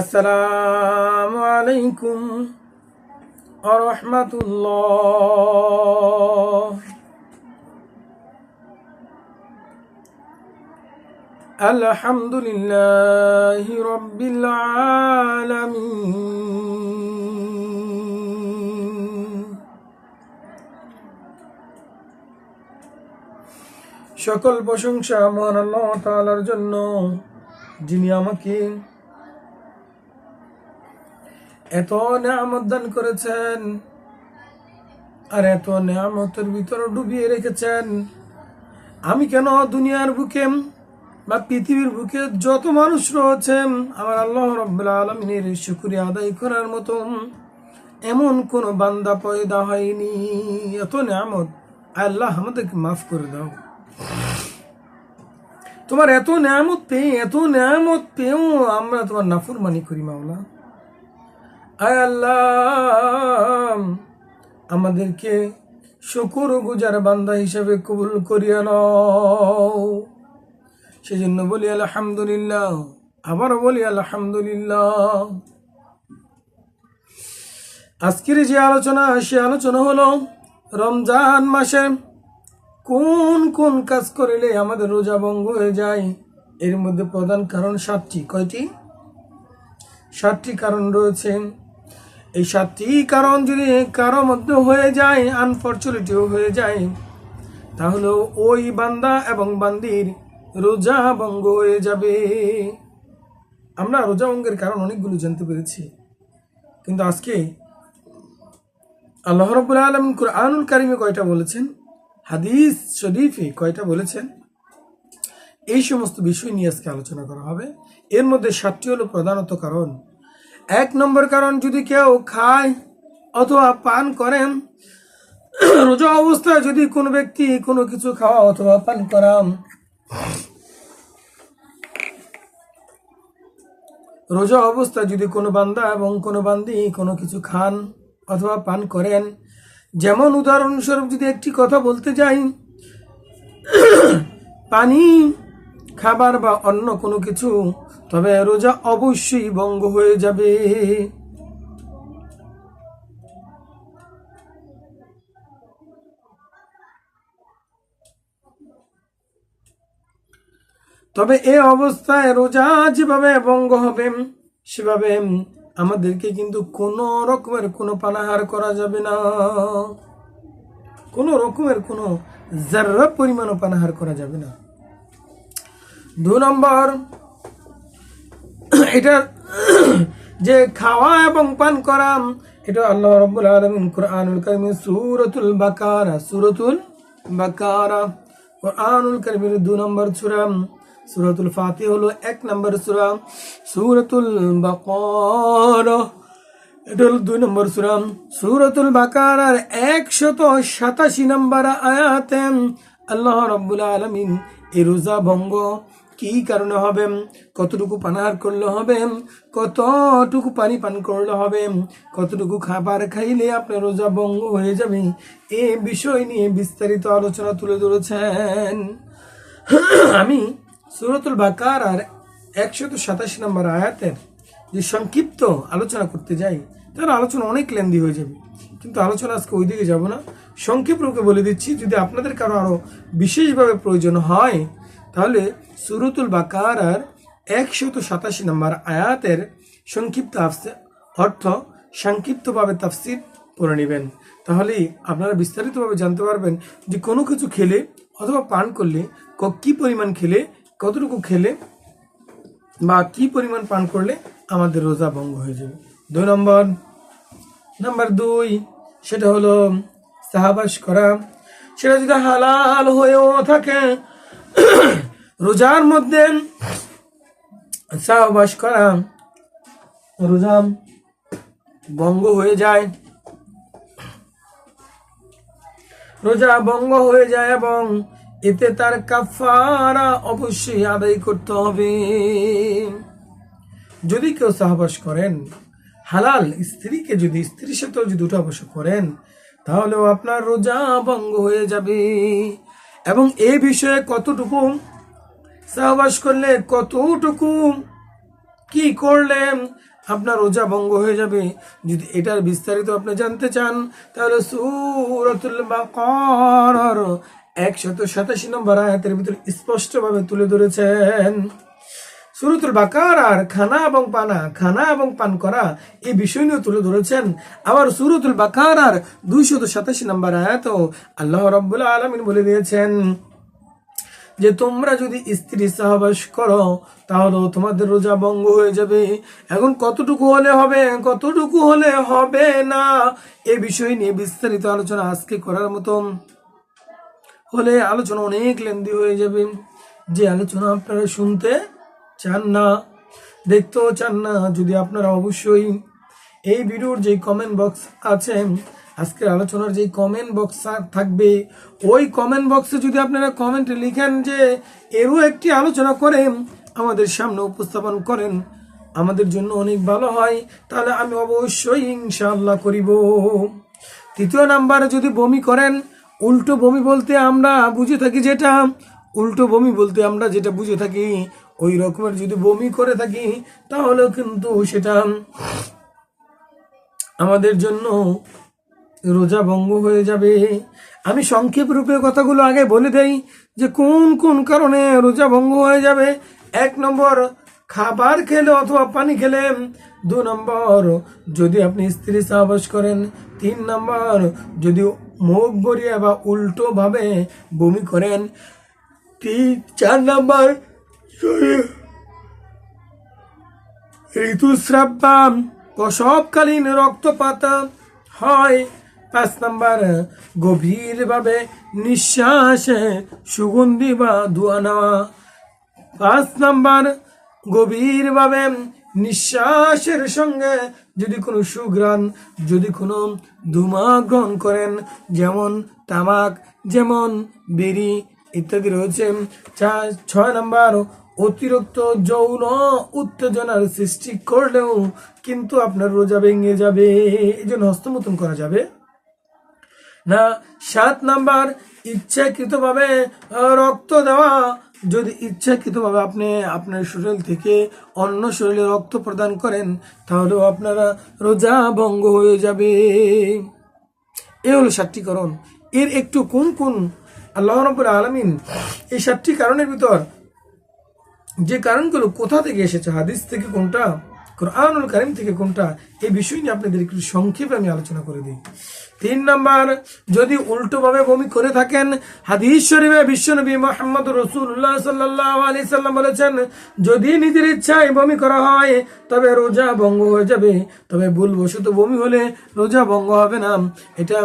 আসসালামু আলাইকুম আরহামাতুল্লাহ। আলহামদুলিল্লাহ রব্বিল আলামিন। সকল প্রশংসা মহান আল্লাহ তাআলার জন্য যিনি আমাকে এত নেয়ামত দান করেছেন আর এত নেয়ামতের ভিতরে ডুবিয়ে রেখেছেন। আমি কেন দুনিয়ার বুকে বা পৃথিবীর বুকে যত মানুষ রয়েছেন, আমার আল্লাহ রব্বুল্লা আলমিনের আদায় করার মতো এমন কোন বান্দা পয়দা হয়নি। এত নেয়ামত, আল্লাহ আমাদেরকে মাফ করে দাও। তোমার এত নেয়ামত পেয়ে, এত নেয়ামত পেয়েও আমরা তোমার নাফরমানি করি, মাওলা। আল্লাহ, আমাদেরকে শুকুর গুজার বান্দা হিসেবে কবুল করিয়া নাও। সেজন্য বলি, আলহামদুলিল্লাহ। আবারও বলি, আলহামদুলিল্লাহ। আজকের যে আলোচনা, সে আলোচনা হলো, রমজান মাসে কোন কোন কাজ করিলে আমাদের রোজা ভঙ্গ হয়ে যায়? এর মধ্যে প্রধান কারণ সাতটি। কয়টি? সাতটি কারণ রয়েছে। এই সাতটি কারণ যদি কারও মধ্যে হয়ে যায় আনফর্চুনেটিও হয়ে যায়, তাহলে ওই বান্দা এবং বান্দির রোজা ভঙ্গ হয়ে যাবে। আমরা রোজা ভঙ্গের কারণ অনেকগুলো জানতে পেরেছি। কিন্তু আজকে আল্লাহ রবুল আলম কুরআনুল কারিমে কয়টা বলেছেন? হাদিস শরীফে কয়টা বলেছেন? এই সমস্ত বিষয় নিয়ে আজকে আলোচনা করা হবে। এর মধ্যে সাতটি হলো প্রধানত কারণ। এক নম্বর কারণ, যদি কেউ খায় অথবা পান করেন, রোজা অবস্থায় যদি কোনো ব্যক্তি কোনো কিছু খাওয়া অথবা পান করা রোজা অবস্থায় যদি কোনো বান্দা এবং কোনো বান্দি কোনো কিছু খান অথবা পান করেন, যেমন উদাহরণস্বরূপ যদি একটি কথা বলতে যাই, পানি, খাবার বা অন্য কোনো কিছু তবে রোজা অবশ্যই ভঙ্গ হয়ে যাবে। তবে এ অবস্থায় রোজা যেভাবে ভঙ্গ হবে, সেভাবে আমাদেরকে কিন্তু কোনো রকমের কোনো পানাহার করা যাবে না। কোনো রকমের কোনো জার্রা পরিমাণও পানাহার করা যাবে না। দু নম্বর এটা যে খাওয়া এবং পান করা, এটা আল্লাহ রব্বুল আলমিন কোরআনুল কারিম সুরতুল বাকারা সুরতুল বাকারা, কোরআনুল কারিমের দু নম্বর সুরাম সুরতুল ফাতি হলো এক নম্বর সুরা, সুরতুল বাকারা, এটা হলো দুই নম্বর সুরাম সুরতুল বাকারার একশত সাতাশি নম্বর আয়াতে আল্লাহ রব্বুল আলমিন এই রোজা ভঙ্গ কি কারণে হবে? কতটুকু পানাহার করলে হবে? কতটুকু পানি পান করলে হবে? কতটুকু খাবার খাইলে আপনার রোজা ভঙ্গ হয়ে যাবে? এ বিষয় নিয়ে বিস্তারিত আলোচনা তুলে ধরেছেন আমি সুরতুল বাকার আর একশত সাতাশি নম্বর আয়াতের যে সংক্ষিপ্ত আলোচনা করতে যাই, তার আলোচনা অনেক লেন্দি হয়ে যাবে। কিন্তু আলোচনা আজকে ওই দিকে যাব না। সংক্ষিপ্ত রূপে বলে দিচ্ছি, যদি আপনাদের কারও আরও বিশেষভাবে প্রয়োজন হয় তাহলে সুরতুল বাকার আর একশত সাতাশি নম্বর আয়াতের সংক্ষিপ্ত অর্থ সংক্ষিপ্তভাবে তাফসির পড়ে নেবেন। তাহলেই আপনারা বিস্তারিতভাবে জানতে পারবেন যে কোনো কিছু খেলে অথবা পান করলে কি পরিমাণ খেলে, কতটুকু খেলে বা কি পরিমাণ পান করলে আমাদের রোজা ভঙ্গ হয়ে যাবে। দুই নম্বর। নাম্বার দুই, সেটা হলো সাহাবাস করা সেটা যদি হালাল হয়েও থাকে রোজার মধ্যে সাহবাস করা রোজা ভঙ্গ হয়ে যায়। রোজা ভঙ্গ হয়ে যায় এবং এতে তার কাফারা অবশ্যই আদায় করতে হবে। যদি কেউ সাহবাস করেন, হালাল স্ত্রীকে যদি, স্ত্রীর সাথেও যদি উঠা বসা করেন, তাহলেও আপনার রোজা ভঙ্গ হয়ে যাবে। এবং এ বিষয়ে কতটুকু সহবাস করলে কতটুকু? কি করলে আপনার রোজা ভঙ্গ হয়ে যাবে? যদি এটার বিস্তারিত আপনি জানতে চান, তাহলে সুরতুল বাকার একশত সাতাশি নম্বর আয়াতের ভিতরে স্পষ্টভাবে তুলে ধরেছেন। সুরতুল বাকার আর খানা এবং পানা, খানা এবং পান করা এই বিষয় নিয়ে তুলে ধরেছেন। আবার সুরতুল বাকার আর দুইশত সাতাশি নম্বর আয়াত আল্লাহ রব্বুল আলমিন বলে দিয়েছেন যে তোমরা যদি স্ত্রী সহবাস করো তাহলে তোমাদের রোজা ভঙ্গ হয়ে যাবে। এখন কতটুকু হলে হবে, কতটুকু হলে হবে না, এ বিষয় নিয়ে বিস্তারিত আলোচনা আজকে করার মতো হলে আলোচনা অনেক লেন্দি হয়ে যাবে। যে আলোচনা আপনারা শুনতে চান না, দেখতেও চান না, যদি আপনারা অবশ্যই এই ভিডিওর যে কমেন্ট বক্স আছে আজকের আলোচনার যে কমেন্ট বক্স থাকবে, ওই কমেন্ট বক্সে যদি আপনারা কমেন্ট লিখেন যে, এরও একটি আলোচনা করে আমাদের সামনে উপস্থাপন করেন, আমাদের জন্য অনেক ভালো হয়, তাহলে আমি অবশ্যই ইনশাআল্লাহ করিব। তৃতীয় নাম্বারে যদি বমি করেন, উল্টো বমি বলতে আমরা বুঝে থাকি যেটা, উল্টো বমি বলতে আমরা যেটা বুঝে থাকি, ওই রকমের যদি বমি করে থাকি, তাহলেও কিন্তু সেটা আমাদের জন্য রোজা ভঙ্গ হয়ে যাবে। আমি সংক্ষেপ রূপে কথাগুলো আগে বলে দেই যে কোন কোন কারণে রোজা ভঙ্গ হয়ে যাবে। এক নম্বর, খাবার খেলে অথবা পানি খেলে। দু নম্বর, যদি আপনি স্ত্রী সাহবাস করেন। তিন নম্বর, যদি মুখ গড়িয়ে বা উল্টো ভাবে বমি করেন। তিন, চার নম্বর, ঋতুস্রাব বা প্রসবকালীন রক্তপাত হয়। পাঁচ নাম্বার, গভীরভাবে নিঃশ্বাসে সুগন্ধি বা ধোয়া নেওয়া। পাঁচ নাম্বার, গভীরভাবে নিঃশ্বাসের সঙ্গে যদি কোনো সুগ্রাণ যদি কোনো ধুমা গ্রহণ করেন, যেমন তামাক, যেমন বিড়ি ইত্যাদি রয়েছে। ছয় নাম্বার, অতিরিক্ত যৌন উত্তেজনার সৃষ্টি করলেও কিন্তু আপনার রোজা ভেঙে যাবে। এই জন্য হস্তমতন করা যাবে। না, সাত নাম্বার, ইচ্ছাকৃতভাবে রক্ত দেওয়া। যদি ইচ্ছাকৃতভাবে আপনি আপনার শরীর থেকে অন্য শরীরে রক্ত প্রদান করেন, তাহলেও আপনারা রোজা ভঙ্গ হয়ে যাবে। এ হলো সাতটি কারণ এর একটু কোন কোন? আল্লাহ রব্বুল আলমিন এই সাতটি কারণের ভিতর যে কারণগুলো কোথা থেকে এসেছে? হাদিস থেকে কোনটা? কোরআনুল কারিম থেকে কোনটা? এই বিষয় নিয়ে আপনাদের একটু সংক্ষেপে আমি আলোচনা করে দিই। তিন নম্বর, যদি উল্টোভাবে বমি করে থাকেন, হাদিস শরীফে বিশ্বনবী মোহাম্মদ রসুল্লাহ সাল্লাহ আলি সাল্লাম বলেছেন, যদি নিজের ইচ্ছায় বমি করা হয়, তবে রোজা ভঙ্গ হয়ে যাবে। তবে ভুলবশত বমি হলে রোজা ভঙ্গ হবে না। এটা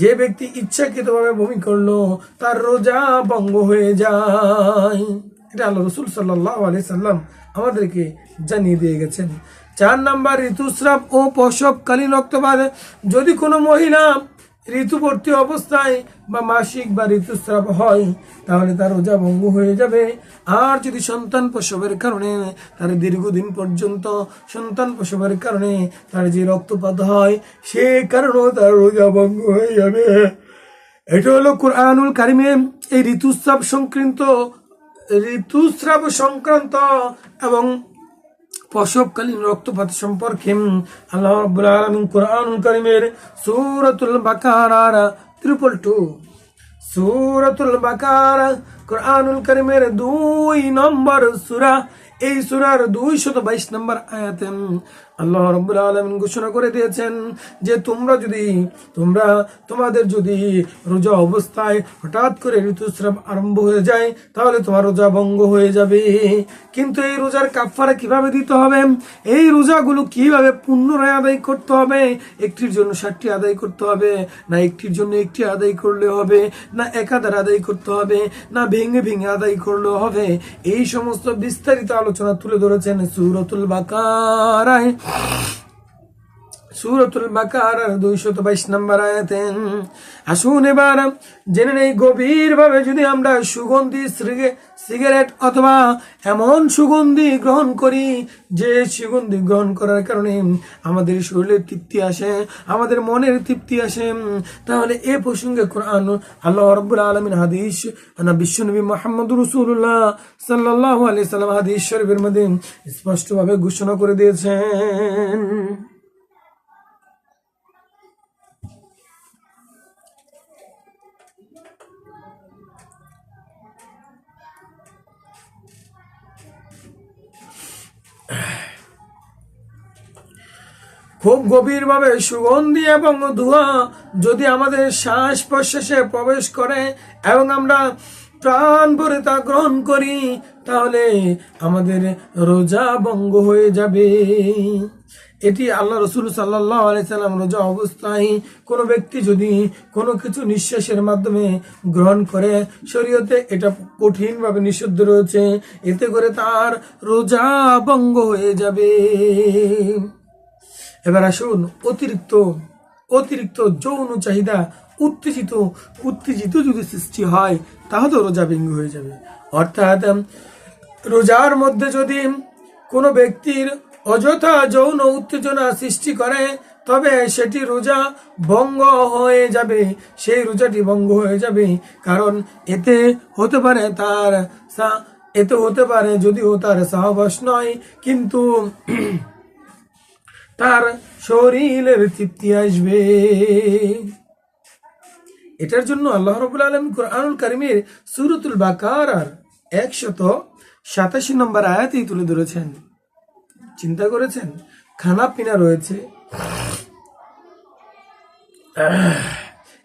যে ব্যক্তি ইচ্ছাকৃতভাবে বমি করল, তার রোজা ভঙ্গ হয়ে যায়। এটা আল্লাহ রসুল সাল্লাহ আলি সাল্লাম আমাদেরকে জানিয়ে দিয়ে গেছেন। চার নাম্বার, ঋতুস্রাব ও প্রসবকালীন রক্তপাত। যদি কোনো মহিলা ঋতুবর্তী অবস্থায় বা মাসিক বা ঋতুস্রাব হয়, তাহলে তার রোজা ভঙ্গ হয়ে যাবে। আর যদি সন্তান প্রসবের কারণে তার দীর্ঘদিন পর্যন্ত সন্তান প্রসবের কারণে তার যে রক্তপাত হয়, সে কারণেও তার রোজা ভঙ্গ হয়ে যাবে। এটা হলো কোরআনুল কারিমে এই ঋতুস্রাব সংক্রান্ত ঋতুস্রাব সংক্রান্ত এবং প্রসবকালীন রক্তপাত সম্পর্কে আল্লাহ সূরাতুল বাকারার ট্রিপল টু। সুরতুল বাকার কোরআনুল করিমের দুই নম্বর সূরা এই সূরার দুইশত বাইশ নম্বর আয়াতে আল্লাহ রব্বুল আলমিন ঘোষণা করে দিয়েছেন যে তোমরা যদি, তোমরা, তোমাদের যদি রোজা অবস্থায় হঠাৎ করে ঋতুস্রাব আরম্ভ হয়ে যায়, তাহলে তোমার রোজা ভঙ্গ হয়ে যাবে। কিন্তু এই রোজার কাফারা কীভাবে দিতে হবে? এই রোজাগুলো কীভাবে পুনরায় আদায় করতে হবে? একটির জন্য ষাটটি আদায় করতে হবে, না একটির জন্য একটি আদায় করলে হবে, না একাধার আদায় করতে হবে, না ভেঙে ভেঙে আদায় করলে হবে। এই সমস্ত বিস্তারিত আলোচনা তুলে ধরেছেন সুরতুল বাকারায়। সুরতুল বাকার দুইশত বাইশ নম্বর আয়াতে আসুন এবার জেনে নেই গভীর ভাবে যদি আমরা সুগন্ধি সিগারেট অথবা এমন সুগন্ধি গ্রহণ করি, যে সুগন্ধি গ্রহণ করার কারণে আমাদের শরীরের তৃপ্তি আসে, আমাদের মনের তৃপ্তি আসে, তাহলে এ প্রসঙ্গে কোরআন, আল্লাহ রব্বুল আলমিন হাদিস না বিশ্বনবী মোহাম্মদ রসুল্লাহ সাল্লাহ আলি সাল্লাম হাদিস শরীফের মধ্যে স্পষ্টভাবে ঘোষণা করে দিয়েছেন। খুব গভীরভাবে সুগন্ধি এবং ধোঁয়া যদি আমাদের শ্বাস প্রশ্বাসে প্রবেশ করে এবং আমরা প্রাণ ভরে তা গ্রহণ করি, তাহলে আমাদের রোজা ভঙ্গ হয়ে যাবে। এটি আল্লাহ রসুল সাল্লাহ আলাইসাল্লাম রোজা অবস্থায় কোনো ব্যক্তি যদি কোনো কিছু নিঃশ্বাসের মাধ্যমে গ্রহণ করে, শরীয়তে এটা কঠিনভাবে নিষিদ্ধ রয়েছে। এতে করে তার রোজা ভঙ্গ হয়ে যাবে। এবার আসুন, অতিরিক্ত অতিরিক্ত যৌন চাহিদা উত্তেজিত উত্তেজিত যদি সৃষ্টি হয় তাহলে রোজা ভেঙ্গ হয়ে যাবে। অর্থাৎ রোজার মধ্যে যদি কোনো ব্যক্তির অযথা যৌন উত্তেজনা সৃষ্টি করে, তবে সেটি রোজা ভঙ্গ হয়ে যাবে, সেই রোজাটি ভঙ্গ হয়ে যাবে। কারণ এতে হতে পারে তার এতে হতে পারে যদিও তার সাহবাস নয়, কিন্তু তার শরীরের তৃপ্তি আসবে। এটার জন্য আল্লাহ রবুল আলম কোরআনুল কারিমের সুরতুল বাকার একশত সাতাশি নম্বর আয়াতেই তুলে ধরেছেন। চিন্তা করেছেন? খানা পিনা রয়েছে।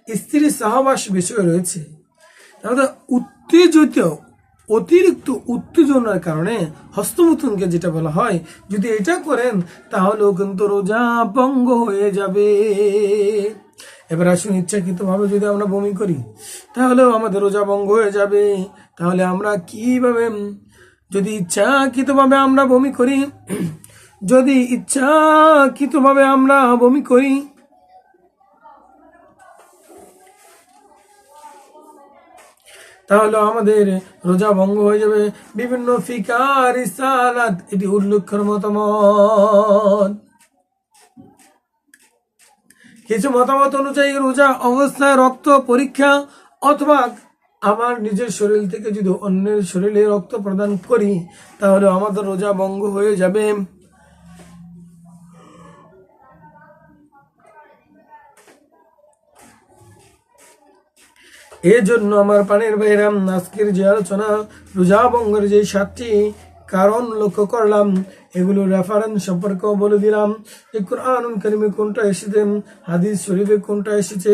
স্ত্রী সহবাস বিষয় রয়েছে। উত্তেজিত অতিরিক্ত উত্তেজনার কারণে হস্তমুথনকে যেটা বলা হয়, যদি এটা করেন, তাহলেও কিন্তু রোজা ভঙ্গ হয়ে যাবে। এবার আসুন ইচ্ছাকৃতভাবে যদি আমরা বমি করি, তাহলেও আমাদের রোজা ভঙ্গ হয়ে যাবে। তাহলে আমরা কীভাবে, যদি ইচ্ছাকৃতভাবে আমরা বমি করি, যদি ইচ্ছাকৃতভাবে আমরা বমি করি তাহলে আমাদের রোজা ভঙ্গ হয়ে যাবে। বিভিন্ন ফিকার, ইসালাত, এটি উল্লেখের মতামত। কিছু মতামত অনুযায়ী রোজা অবস্থায় রক্ত পরীক্ষা, অথবা আমার নিজের শরীর থেকে যদি অন্যের শরীরে রক্ত প্রদান করি, তাহলে আমাদের রোজা ভঙ্গ হয়ে যাবে। এই জন্য আমার পানের বাইরাম আজকের যে আলোচনা রোজা বঙ্গের যে সাতটি কারণ লক্ষ্য করলাম, এগুলো রেফারেন্স সম্পর্কেও বলে দিলাম যে কোরআন কারিমে কোনটা এসেছে, হাদিস শরীফে কোনটা এসেছে,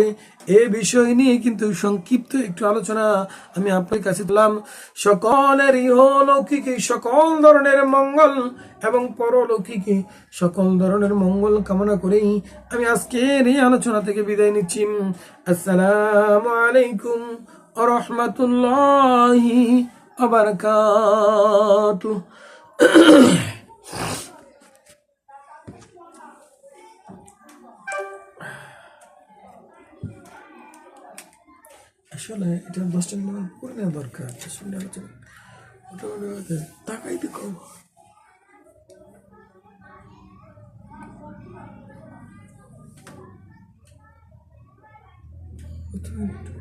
এ বিষয় নিয়ে কিন্তু সংক্ষিপ্ত একটু আলোচনা আমি আপনার কাছে দিলাম। সকলের ইহলৌকিক সকল ধরনের মঙ্গল এবং পরলৌকিক সকল ধরনের মঙ্গল কামনা করেই আমি আজকের এই আলোচনা থেকে বিদায় নিচ্ছি। আসসালামু আলাইকুম রহমতুল্লাহি وبركاته. আসলে এটা দশটা মিনিট করে নেওয়া দরকার শুনে আলোচনা ওটা তাকাইতে কম। What do